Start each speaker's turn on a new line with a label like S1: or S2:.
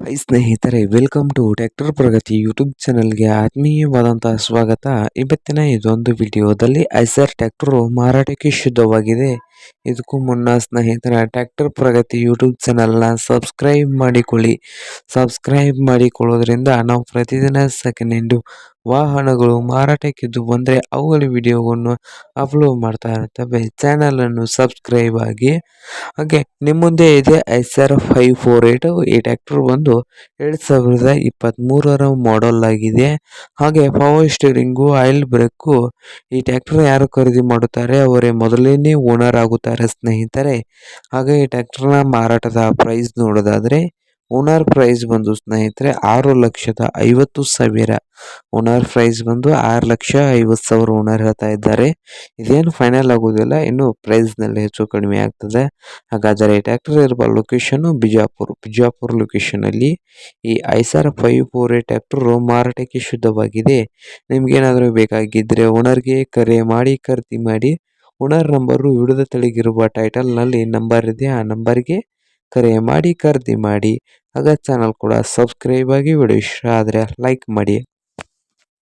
S1: High ಸ್ನೇಹಿತರೆ, welcome to tractor Pragathi YouTube ಚಾನಲ್ಗೆ ಆತ್ಮೀಯವಾದಂತಹ ಸ್ವಾಗತ. ಇವತ್ತಿನ ಇದೊಂದು ವಿಡಿಯೋದಲ್ಲಿ ಐಸರ್ ಟ್ಯಾಕ್ಟರು ಮಾರಾಟಕ್ಕೆ ಶುದ್ಧವಾಗಿದೆ. ಇದಕ್ಕೂ ಮುನ್ನ ಸ್ನೇಹಿತರ, ಟ್ರ್ಯಾಕ್ಟರ್ ಪ್ರಗತಿ ಯೂಟ್ಯೂಬ್ ಚಾನಲ್ನ ಸಬ್ಸ್ಕ್ರೈಬ್ ಮಾಡಿಕೊಳ್ಳಿ. ಸಬ್ಸ್ಕ್ರೈಬ್ ಮಾಡಿಕೊಳ್ಳೋದ್ರಿಂದ ನಾವು ಪ್ರತಿದಿನ ಸೆಕೆಂಡ್ ವಾಹನಗಳು ಮಾರಾಟಕ್ಕಿದ್ದು ಬಂದರೆ ಅವುಗಳ ವಿಡಿಯೋವನ್ನು ಅಪ್ಲೋಡ್ ಮಾಡ್ತಾ ಇರ್ತವೆ. ಚಾನಲನ್ನು ಸಬ್ಸ್ಕ್ರೈಬ್ ಆಗಿ. ಹಾಗೆ ನಿಮ್ಮ ಮುಂದೆ ಇದೆ ಆರ್ ಫೈವ್ ಫೋರ್ ಏಟ್ ಈ ಟ್ಯಾಕ್ಟರ್ ಬಂದು ಎರಡು ಸಾವಿರದ ಇಪ್ಪತ್ತ್ಮೂರರ ಮಾಡೆಲ್ ಆಗಿದೆ. ಹಾಗೆ ಪವರ್ ಸ್ಟೀರಿಂಗು ಆಯಿಲ್ ಬ್ರೇಕು ಈ ಟ್ಯಾಕ್ಟರ್ ಯಾರು ಖರೀದಿ ಮಾಡುತ್ತಾರೆ? ಅವರೇ ಮೊದಲನೇ ಓನರ್ ಆಗುತ್ತಾರೆ ಸ್ನೇಹಿತರೆ? ಹಾಗೆ ಈ ಟ್ಯಾಕ್ಟರ್ನ ಮಾರಾಟದ ಪ್ರೈಸ್ ನೋಡೋದಾದರೆ ಓನರ್ ಪ್ರೈಸ್ ಬಂದು ಸ್ನೇಹಿತರೆ ಆರು ಲಕ್ಷದ ಐವತ್ತು ಸಾವಿರ. ಓನರ್ ಪ್ರೈಸ್ ಬಂದು ಆರು ಲಕ್ಷ ಐವತ್ತು ಸಾವಿರ ಓನರ್ ಹೇಳ್ತಾ ಇದ್ದಾರೆ. ಇದೇನು ಫೈನಲ್ ಆಗೋದಿಲ್ಲ, ಇನ್ನು ಪ್ರೈಸ್ನಲ್ಲಿ ಹೆಚ್ಚು ಕಡಿಮೆ ಆಗ್ತದೆ. ಹಾಗಾದರೆ ಈ ಟ್ಯಾಕ್ಟರ್ ಇರುವ ಲೊಕೇಶನ್ನು ಬಿಜಾಪುರ್ ಬಿಜಾಪುರ್ ಲೊಕೇಶನಲ್ಲಿ ಈ ಐಸರ್ ಫೈವ್ ಫೋರ್ ಏ ಟ್ಯಾಕ್ಟರು ಮಾರಾಟಕ್ಕೆ ಶುದ್ಧವಾಗಿದೆ. ನಿಮಗೇನಾದರೂ ಬೇಕಾಗಿದ್ದರೆ ಓನರ್ಗೆ ಕರೆ ಮಾಡಿ, ಖರೀದಿ ಮಾಡಿ ಓನರ್ ನಂಬರು ವಿಡಿಯೋದ ತೆಳಗಿರುವ ಟೈಟಲ್ನಲ್ಲಿ ನಂಬರ್ ಇದೆ. ಆ ನಂಬರ್ಗೆ ಕರೆ ಮಾಡಿ, ಖರೀದಿ ಮಾಡಿ. ಆಗ ಚಾನಲ್ ಕೂಡ ಸಬ್ಸ್ಕ್ರೈಬ್ ಆಗಿ ವಿಡಿಯೋ ಇಷ್ಟ ಆದರೆ ಲೈಕ್ ಮಾಡಿ.